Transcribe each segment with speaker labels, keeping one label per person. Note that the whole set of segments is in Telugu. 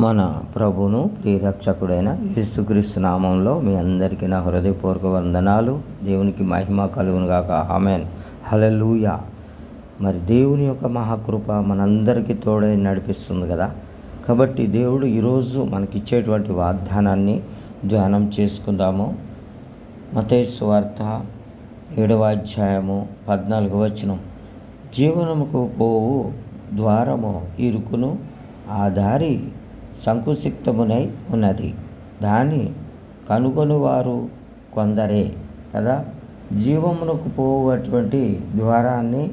Speaker 1: మన ప్రభును ప్రియరక్షకుడైన యేసుక్రీస్తు నామంలో మీ అందరికీ నా హృదయపూర్వక వందనాలు. దేవునికి మహిమ కలుగునుగాక ఆమెన్. హలలుయ మరి దేవుని యొక్క మహాకృప మనందరికీ తోడై నడిపిస్తుంది కదా. కాబట్టి దేవుడు ఈరోజు మనకిచ్చేటువంటి వాగ్దానాన్ని ధ్యానం చేసుకుందాము. మతేసు వార్త ఏడవ అధ్యాయము పద్నాలుగు వచనం. జీవనముకు పోవు ద్వారము ఇరుకును ఆ దారి సంకుసిక్తమునై ఉన్నది. దాన్ని కనుగొనివారు కొందరే కదా. జీవమునకు పోవటువంటి ద్వారాన్ని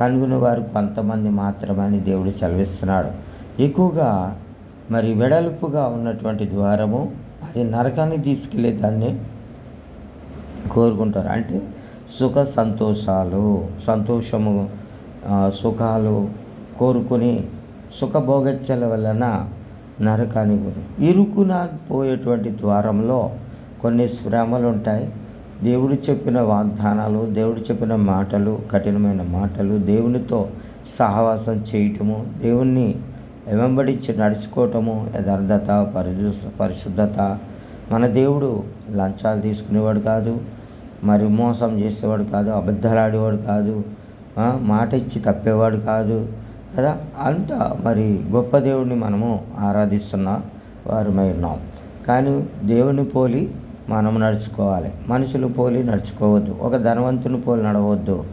Speaker 1: కనుగొనేవారు కొంతమంది మాత్రమని దేవుడు సెలవిస్తున్నాడు. ఎక్కువగా మరి వెడల్పుగా ఉన్నటువంటి ద్వారము అది నరకాన్ని తీసుకెళ్ళే దాన్ని కోరుకుంటారు. అంటే సుఖ సంతోషాలు సంతోషము సుఖాలు కోరుకుని సుఖభోగచ్చల వలన నరకానికి గురి. ఇరుకున పోయేటువంటి ద్వారంలో కొన్ని శ్రమలు ఉంటాయి దేవుడు చెప్పిన వాగ్దానాలు దేవుడు చెప్పిన మాటలు కఠినమైన మాటలు దేవునితో సహవాసం చేయటము దేవుణ్ణి వెంబడించి నడుచుకోవటము యథార్థత పరిశు పరిశుద్ధత. మన దేవుడు లంచాలు తీసుకునేవాడు కాదు మరి మోసం చేసేవాడు కాదు అబద్ధలాడేవాడు కాదు మాట ఇచ్చి తప్పేవాడు కాదు. కదా? అంత మరి గొప్ప దేవుడిని మనము ఆరాధిస్తున్న వారమై ఉన్నాం. కానీ దేవుని పోలి మనం నడుచుకోవాలి. మనుషులు పోలి నడుచుకోవద్దు. ఒక ధనవంతుని పోలి నడవద్దు.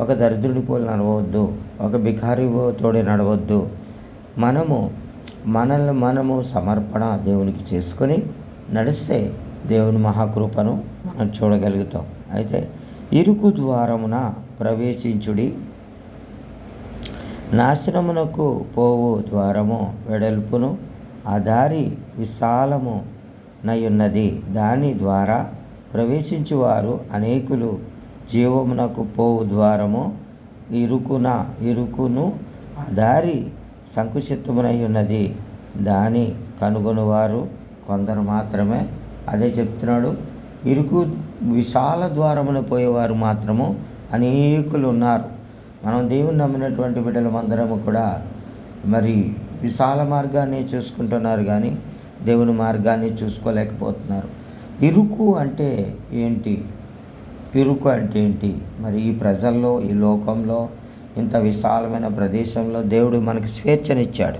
Speaker 1: ఒక దరిద్రుని పోలి నడవద్దు. ఒక బికారి తోడే నడవద్దు. మనము మనల్ని మనము సమర్పణ దేవునికి చేసుకొని నడిస్తే దేవుని మహాకృపను మనం చూడగలుగుతాం. అయితే ఇరుకు ద్వారమున ప్రవేశించుడి నాశనమునకు పోవు ద్వారము వెడల్పును ఆ దారి విశాలము నయున్నది. దాని ద్వారా ప్రవేశించువారు అనేకులు జీవమునకు పోవు ద్వారము ఇరుకున ఇరుకును ఆ దారి సంకుచితమునై ఉన్నది దాని కనుగొనువారు కొందరు మాత్రమే. అదే చెప్తున్నాడు ఇరుకు విశాల ద్వారమున పోయేవారు మాత్రము అనేకులు ఉన్నారు. మనం దేవుని నమ్మినటువంటి బిడ్డలమందరము కూడా మరి విశాల మార్గాన్ని చూసుకుంటున్నారు కానీ దేవుని మార్గాన్ని చూసుకోలేకపోతున్నారు. ఇరుకు అంటే ఏంటి? ఇరుకు అంటే ఏంటి? మరి ఈ ప్రజల్లో ఈ లోకంలో ఇంత విశాలమైన ప్రదేశంలో దేవుడు మనకు స్వేచ్ఛనిచ్చాడు.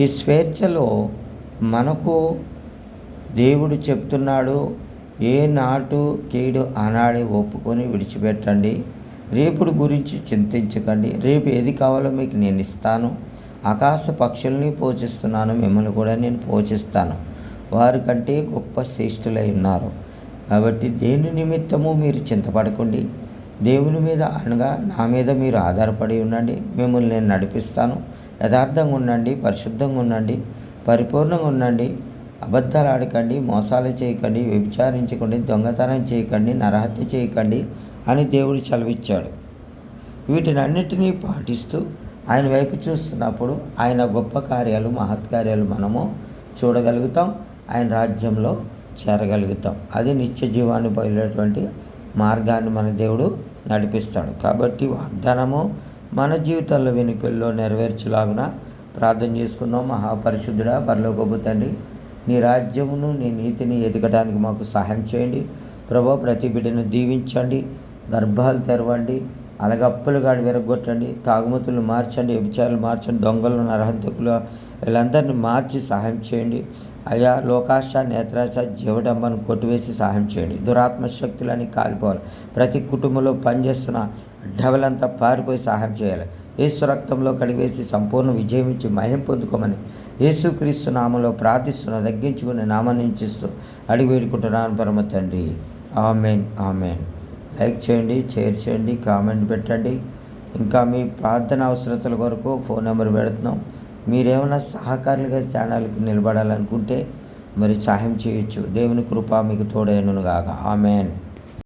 Speaker 1: ఈ స్వేచ్ఛలో మనకు దేవుడు చెప్తున్నాడు ఏ నాటు కీడు ఆనాడే ఒప్పుకొని విడిచిపెట్టండి. రేపుడు గురించి చింతించకండి. రేపు ఏది కావాలో మీకు నేను ఇస్తాను. ఆకాశ పక్షుల్ని పోషిస్తున్నాను. మిమ్మల్ని కూడా నేను పోషిస్తాను. వారి కంటే గొప్ప శ్రేష్ఠులై ఉన్నారు. కాబట్టి దేని నిమిత్తము మీరు చింతపడకండి. దేవుని మీద అనగా నా మీద మీరు ఆధారపడి ఉండండి. మిమ్మల్ని నేను నడిపిస్తాను. యథార్థంగా ఉండండి. పరిశుద్ధంగా ఉండండి. పరిపూర్ణంగా ఉండండి. అబద్ధాలు ఆడకండి మోసాలు చేయకండి వ్యభిచారించకండి దొంగతనం చేయకండి నరహత్య చేయకండి అని దేవుడు చలవిచ్చాడు వీటినన్నిటినీ పాటిస్తూ ఆయన వైపు చూస్తున్నప్పుడు ఆయన గొప్ప కార్యాలు మహత్కార్యాలు మనము చూడగలుగుతాం ఆయన రాజ్యంలో చేరగలుగుతాం. అది నిత్య జీవాన్ని పోయేటువంటి మార్గాన్ని మన దేవుడు నడిపిస్తాడు. కాబట్టి వాగ్దానము మన జీవితంలో వెనుకల్లో నెరవేర్చలాగున ప్రార్థన చేసుకుందాం. మహాపరిశుద్ధుడా పరలోకపు తండ్రి నీ రాజ్యమును నీ నీతిని ఎదగడానికి మాకు సహాయం చేయండి. ప్రభా ప్రతి బిడ్డను దీవించండి గర్భాలు తెరవండి అలాగే అప్పులు గాడి విరగొట్టండి తాగుమతులు మార్చండి వ్యభిచారాలు మార్చండి దొంగలను నరహంతకులు వీళ్ళందరినీ మార్చి సహాయం చేయండి. అయా లోకాశ నేత్రాశ జీవడంబను కొట్టివేసి సహాయం చేయండి. దురాత్మ శక్తులని కాలిపోవాలి. ప్రతి కుటుంబంలో పనిచేస్తున్న డవలంతా పారిపోయి సహాయం చేయాలి. యేసు రక్తంలో కడిగేసి సంపూర్ణ విజయం ఇచ్చి మహిం పొందుకోమని యేసుక్రీస్తు నామంలో ప్రార్థిస్తున్న తగ్గించుకుని నామనించిస్తూ అడిగి వేడుకుంటున్నాను పరమ తండ్రి. Amen amen. లైక్ చేయండి షేర్ చేయండి కామెంట్ పెట్టండి. ఇంకా మీ ప్రార్థన అవసరతల కొరకు ఫోన్ నెంబర్ పెడుతున్నాం. మీరేమైనా సహకారులుగా ఛానల్కి నిలబడాలనుకుంటే మరి సహాయం చేయొచ్చు. దేవుని కృప మీకు తోడైనను కాక ఆమెన్.